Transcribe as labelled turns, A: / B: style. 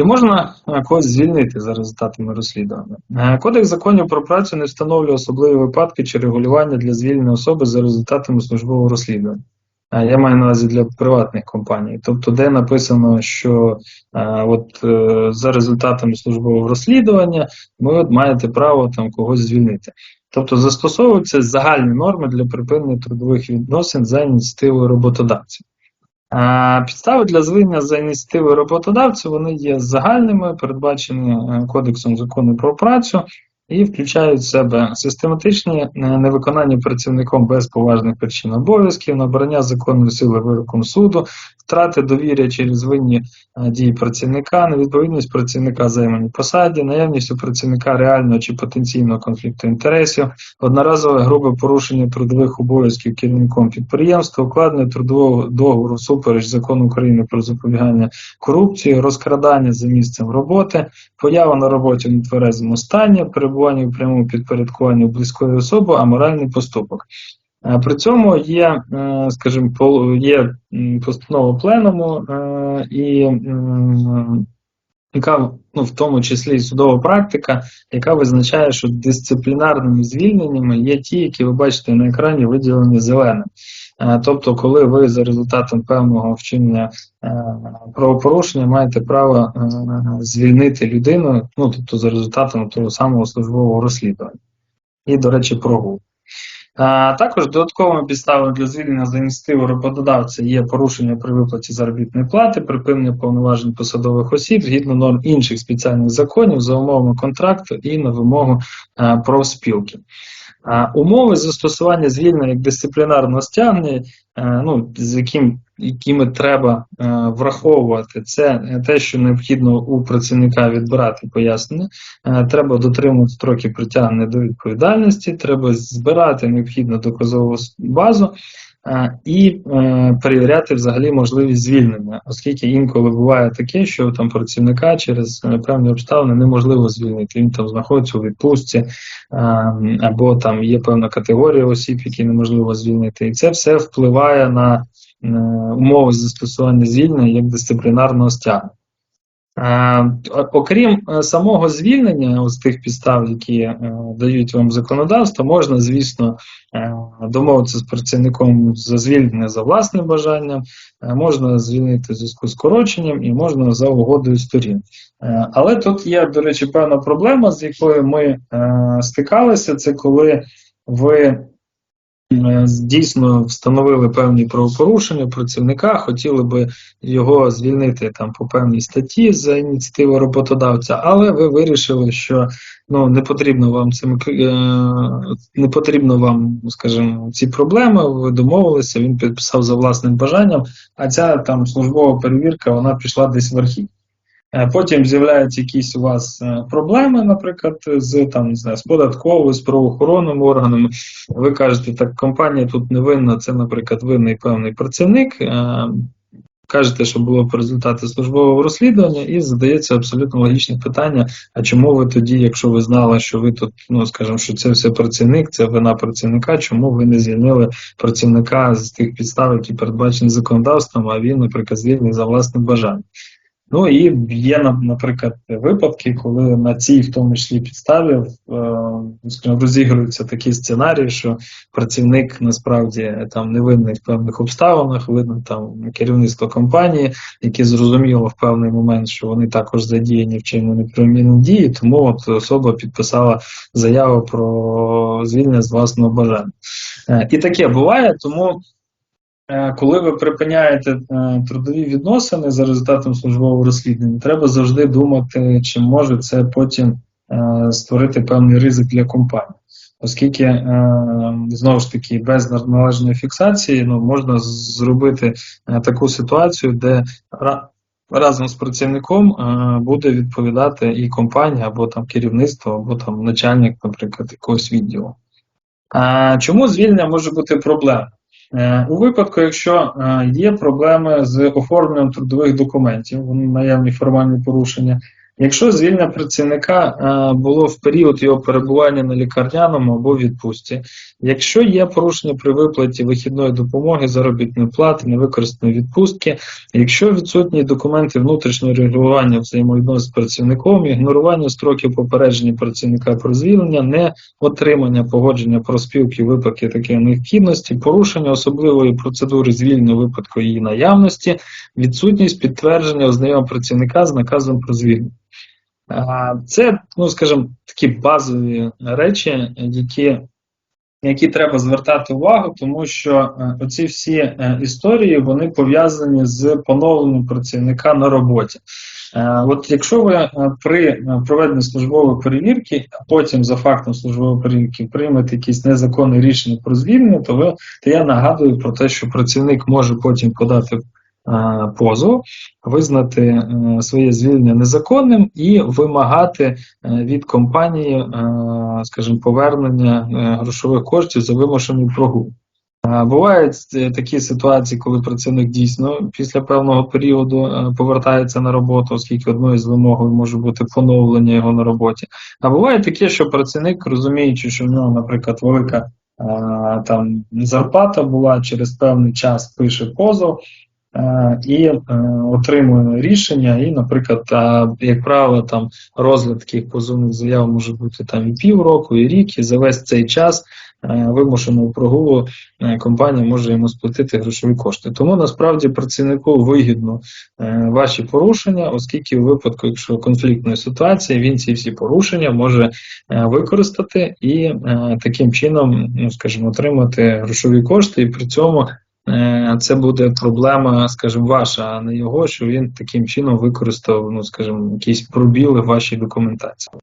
A: Чи можна е, когось звільнити за результатами розслідування? Е, Кодекс законів про працю не встановлює особливі випадки чи регулювання для звільнення особи за результатами службового розслідування. Е, Я маю на увазі для приватних компаній, тобто, де написано, що е, от е, за результатами службового розслідування ви от маєте право там когось звільнити. Тобто застосовуються загальні норми для припинення трудових відносин за ініціативою роботодавця. Підстави для звільнення за ініціативою роботодавця вони є загальними, передбачені е, Кодексом закону про працю і включають в себе систематичні е, невиконання працівником без поважних причин обов'язків, набрання законної сили вироком суду, втрати довір'я через винні е, дії працівника, невідповідність працівника займаній посаді, наявність у працівника реального чи потенційного конфлікту інтересів, одноразове грубе порушення трудових обов'язків керівником підприємства, укладення трудового договору супереч закону України про запобігання корупції, розкрадання за місцем роботи, поява на роботі в нетверезому стані, перебування в прямому підпорядкуванні близької особи, а моральний поступок. Е, При цьому є, е, скажімо, є постанова пленуму е, і яка ну, в тому числі і судова практика, яка визначає, що дисциплінарними звільненнями є ті, які ви бачите на екрані, виділені зеленим. Тобто, коли ви за результатом певного вчинення правопорушення маєте право звільнити людину, ну тобто за результатом того самого службового розслідування. І, до речі, прогул. Також додатковими підставами для звільнення за ініціативу роботодавця є порушення при виплаті заробітної плати, припинення повноважень посадових осіб згідно норм інших спеціальних законів за умовами контракту і на вимогу а, профспілки. Умови застосування звільнення як дисциплінарного стягнення, е, ну, з яким, якими треба е, враховувати, це те, що необхідно у працівника відбирати пояснення, Е, треба дотримувати строки притягнення до відповідальності, треба збирати необхідну доказову базу і е, перевіряти взагалі можливість звільнення, оскільки інколи буває таке, що там працівника через е, певні обставини неможливо звільнити. Він там знаходиться у відпустці, е, або там є певна категорія осіб, які неможливо звільнити, і це все впливає на умови застосування звільнення як дисциплінарного стягнення. Е, Окрім е, самого звільнення з тих підстав, які е, дають вам законодавство, можна, звісно, домовитися з працівником за звільнення за власним бажанням, можна звільнити в зв'язку з скороченням і можна за угодою сторін. Але тут є, до речі, певна проблема, з якою ми стикалися, це коли ви дійсно встановили певні правопорушення працівника, хотіли би його звільнити там по певній статті за ініціативи роботодавця, але ви вирішили, що ну не потрібно вам цим е, не потрібно вам, скажімо, ці проблеми. Ви домовилися, він підписав за власним бажанням, а ця там службова перевірка вона пішла десь в архів. Е, Потім з'являються якісь у вас е, проблеми, наприклад, з там не знаю, з податковою, з правоохоронними органами. Ви кажете, так компанія тут не винна, це, наприклад, винний певний працівник. Е, Кажете, що було по результати службового розслідування, і задається абсолютно логічне питання: а чому ви тоді, якщо ви знали, що ви тут, ну скажімо, що це все працівник, це вина працівника, чому ви не звільнили працівника з тих підстав, які передбачені законодавством, а він, наприклад, звільнений за власним бажанням? Ну і є, на- наприклад, випадки, коли на цій, в тому числі, підставі е, скажімо, розігрується такий сценарій, що працівник насправді там не винний в певних обставинах, видно там керівництво компанії, яке зрозуміло в певний момент, що вони також задіяні в чинній неправомірній дії, тому от особа підписала заяву про звільнення з власного бажання. Е, І таке буває, тому. Е, Коли ви припиняєте е, трудові відносини за результатом службового розслідування, треба завжди думати, чи може це потім е, створити певний ризик для компанії. Оскільки знову ж таки без належної фіксації ну, можна зробити таку ситуацію, де разом з працівником буде відповідати і компанія, або там керівництво, або там начальник, наприклад, якогось відділу. А чому звільнення може бути проблемою? Е, У випадку, якщо е, є проблеми з оформленням трудових документів, наявні формальні порушення, Якщо звільнення працівника е, було в період його перебування на лікарняному або відпустці, якщо є порушення при виплаті вихідної допомоги, заробітної плати, невикористаної відпустки, якщо відсутні документи внутрішнього регулювання взаємовідносин з працівником, ігнорування строків попередження працівника про звільнення, не отримання погодження про спілки випадки такої необхідності, порушення особливої процедури звільнення випадку її наявності, відсутність підтвердження ознайомлення працівника з наказом про звільнення. Це, ну скажімо, такі базові речі, які, які треба звертати увагу, тому що е, оці всі е, історії вони пов'язані з поновленням працівника на роботі. Е, От якщо ви при проведенні службової перевірки, а потім за фактом службової перевірки приймете якісь незаконне рішення про звільнення, то ви то я нагадую про те, що працівник може потім подати позов, визнати е, своє звільнення незаконним і вимагати е, від компанії, е, скажімо, повернення е, грошових коштів за вимушений прогул. Е, Бувають е, такі ситуації, коли працівник дійсно після певного періоду е, повертається на роботу, оскільки одною з вимог може бути поновлення його на роботі. А буває таке, що працівник, розуміючи, що в нього, наприклад, велика е, там зарплата була через певний час, пише позов. Е, І е, отримує рішення, і, наприклад, як правило, там розгляд таких позовних заяв може бути там і півроку, і рік, і за весь цей час е, вимушеного прогулу компанія може йому сплатити грошові кошти. Тому насправді працівнику вигідно ваші порушення, оскільки у випадку, якщо конфліктної ситуації, він ці всі порушення може використати і таким чином, ну скажімо, отримати грошові кошти, і при цьому. Е, Це буде проблема, скажімо, ваша, а не його, що він таким чином використав, ну скажімо, якісь пробіли в вашій документації.